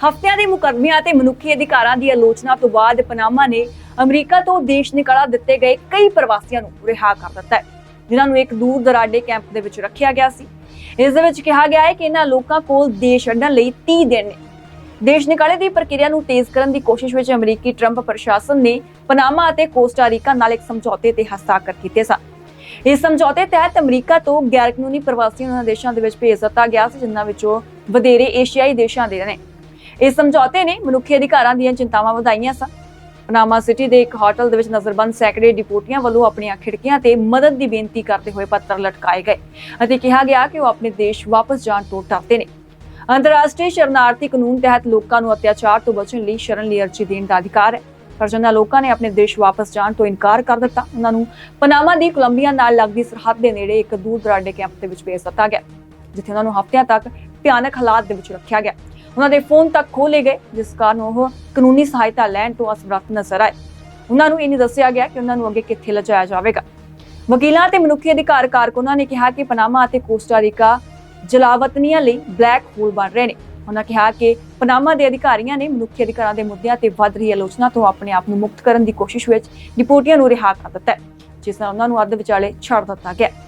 ਹਫ਼ਤਿਆਂ ਦੇ ਮੁਕੱਦਮਿਆਂ ਤੇ ਮਨੁੱਖੀ ਅਧਿਕਾਰਾਂ ਦੀ ਆਲੋਚਨਾ ਤੋਂ ਬਾਅਦ ਪਨਾਮਾ ਨੇ ਅਮਰੀਕਾ ਤੋਂ ਦੇਸ਼ ਨਿਕਾਲਾ ਦਿੱਤੇ ਗਏ ਕਈ ਪ੍ਰਵਾਸੀਆਂ ਨੂੰ ਰਿਹਾ ਕਰ ਦਿੱਤਾ ਹੈ, ਜਿਨ੍ਹਾਂ ਨੂੰ ਇੱਕ ਦੂਰ ਦਰਾਡੇ ਕੈਂਪ ਦੇ ਵਿੱਚ ਰੱਖਿਆ ਗਿਆ ਸੀ। ਇਸ ਦੇ ਵਿੱਚ ਕਿਹਾ ਗਿਆ ਹੈ ਕਿ ਇਹਨਾਂ ਲੋਕਾਂ ਕੋਲ ਦੇਸ਼ ਛੱਡਣ ਲਈ 30 ਦਿਨ ਨੇ। ਦੇਸ਼ ਨਿਕਾਲੇ ਦੀ ਪ੍ਰਕਿਰਿਆ ਨੂੰ ਤੇਜ਼ ਕਰਨ ਦੀ ਕੋਸ਼ਿਸ਼ ਵਿੱਚ ਅਮਰੀਕੀ ਟਰੰਪ ਪ੍ਰਸ਼ਾਸਨ ਨੇ ਪਨਾਮਾ ਅਤੇ ਕੋਸਟਾਰੀਕਾ ਨਾਲ ਇੱਕ ਸਮਝੌਤੇ ਤੇ ਹਸਤਾਖਰ ਕੀਤੇ ਸਨ। ਇਸ ਸਮਝੌਤੇ ਤਹਿਤ ਅਮਰੀਕਾ ਤੋਂ ਗੈਰ ਕਾਨੂੰਨੀ ਪ੍ਰਵਾਸੀਆਂ ਨੂੰ ਉਹਨਾਂ ਦੇਸ਼ਾਂ ਦੇ ਵਿੱਚ ਭੇਜ ਦਿੱਤਾ ਗਿਆ ਸੀ, ਜਿਨ੍ਹਾਂ ਵਿੱਚੋਂ ਵਧੇਰੇ ਏਸ਼ੀਆਈ ਦੇਸ਼ਾਂ ਦੇ ਨੇ। ਇਸ ਸਮਝੌਤੇ ਨੇ ਮਨੁੱਖੀ ਅਧਿਕਾਰਾਂ ਦੀਆਂ ਚਿੰਤਾਵਾਂ ਵਧਾਈਆਂ ਸਨ। ਪਨਾਮਾ ਸਿਟੀ ਦੇ ਇੱਕ ਹੋਟਲ ਦੇ ਵਿੱਚ ਨਜ਼ਰਬੰਦ ਸੈਕੜੇ ਡਿਪੋਟੀਆਂ ਵੱਲੋਂ ਆਪਣੀਆਂ ਖਿੜਕੀਆਂ ਤੇ ਮਦਦ ਦੀ ਬੇਨਤੀ ਕਰਦੇ ਹੋਏ ਪੱਤਰ ਲਟਕਾਏ ਗਏ ਅਤੇ ਕਿਹਾ ਗਿਆ ਕਿ ਉਹ ਆਪਣੇ ਦੇਸ਼ ਵਾਪਸ ਜਾਣ ਤੋਂ ਡਰਦੇ ਨੇ। ਅੰਤਰਰਾਸ਼ਟਰੀ ਸ਼ਰਨਾਰਥੀ ਕਾਨੂੰਨ ਤਹਿਤ ਲੋਕਾਂ ਨੂੰ ਅਤਿਆਚਾਰ ਤੋਂ ਬਚਣ ਲਈ ਸ਼ਰਨ ਲਈ ਅਰਜ਼ੀ ਦੇਣ ਦਾ ਅਧਿਕਾਰ ਹੈ। ਪਰ ਜਿਨ੍ਹਾਂ ਲੋਕਾਂ ਨੇ ਆਪਣੇ ਦੇਸ਼ ਵਾਪਸ ਜਾਣ ਤੋਂ ਇਨਕਾਰ ਕਰ ਦਿੱਤਾ ਉਹਨਾਂ ਨੂੰ ਪਨਾਮਾ ਦੀ ਕੋਲੰਬੀਆ ਨਾਲ ਲੱਗਦੀ ਸਰਹੱਦ ਦੇ ਨੇੜੇ ਇੱਕ ਦੂਰ ਦਰਾਡੇ ਕੈਂਪ ਦੇ ਵਿੱਚ ਭੇਜ ਦਿੱਤਾ ਗਿਆ, ਜਿੱਥੇ ਉਹਨਾਂ ਨੂੰ ਹਫ਼ਤਿਆਂ ਤੱਕ ਭਿਆਨਕ ਹਾਲਾਤ ਦੇ ਵਿੱਚ ਰੱਖਿਆ ਗਿਆ। ਉਹਨਾਂ ਦੇ ਫੋਨ ਤੱਕ ਖੋਲੇ ਗਏ, ਜਿਸ ਕਾਰਨ ਉਹ ਕਾਨੂੰਨੀ ਸਹਾਇਤਾ ਲੈਣ ਤੋਂ ਅਸਮਰੱਥ ਨਜ਼ਰ ਆਏ। ਉਹਨਾਂ ਨੂੰ ਇਹ ਨਹੀਂ ਦੱਸਿਆ ਗਿਆ ਕਿ ਉਹਨਾਂ ਨੂੰ ਅੱਗੇ ਕਿੱਥੇ ਲਿਜਾਇਆ ਜਾਵੇਗਾ। ਵਕੀਲਾਂ ਤੇ ਮਨੁੱਖੀ ਅਧਿਕਾਰ ਕਾਰਕੁਨਾਂ ਨੇ ਕਿਹਾ ਕਿ ਪਨਾਮਾ ਅਤੇ ਕੋਸਟਾ ਰੀਕਾ ਜਲਾਵਤਨੀਆਂ ਲਈ ਬਲੈਕ ਹੋਲ ਬਣ ਰਹੇ ਨੇ। ਉਹਨਾਂ ਕਿਹਾ ਕਿ ਪਨਾਮਾ ਦੇ ਅਧਿਕਾਰੀਆਂ ਨੇ ਮਨੁੱਖੀ ਅਧਿਕਾਰਾਂ ਦੇ ਮੁੱਦਿਆਂ ਤੇ ਵੱਧ ਰਹੀ ਆਲੋਚਨਾ ਤੋਂ ਆਪਣੇ ਆਪ ਨੂੰ ਮੁਕਤ ਕਰਨ ਦੀ ਕੋਸ਼ਿਸ਼ ਵਿੱਚ ਡਿਪੋਟੀਆਂ ਨੂੰ ਰਿਹਾ ਕਰ ਦਿੱਤਾ ਜਿਸ ਨਾਲ ਉਹਨਾਂ ਨੂੰ ਅੱਧ ਵਿਚਾਲੇ ਛੱਡ ਦਿੱਤਾ ਗਿਆ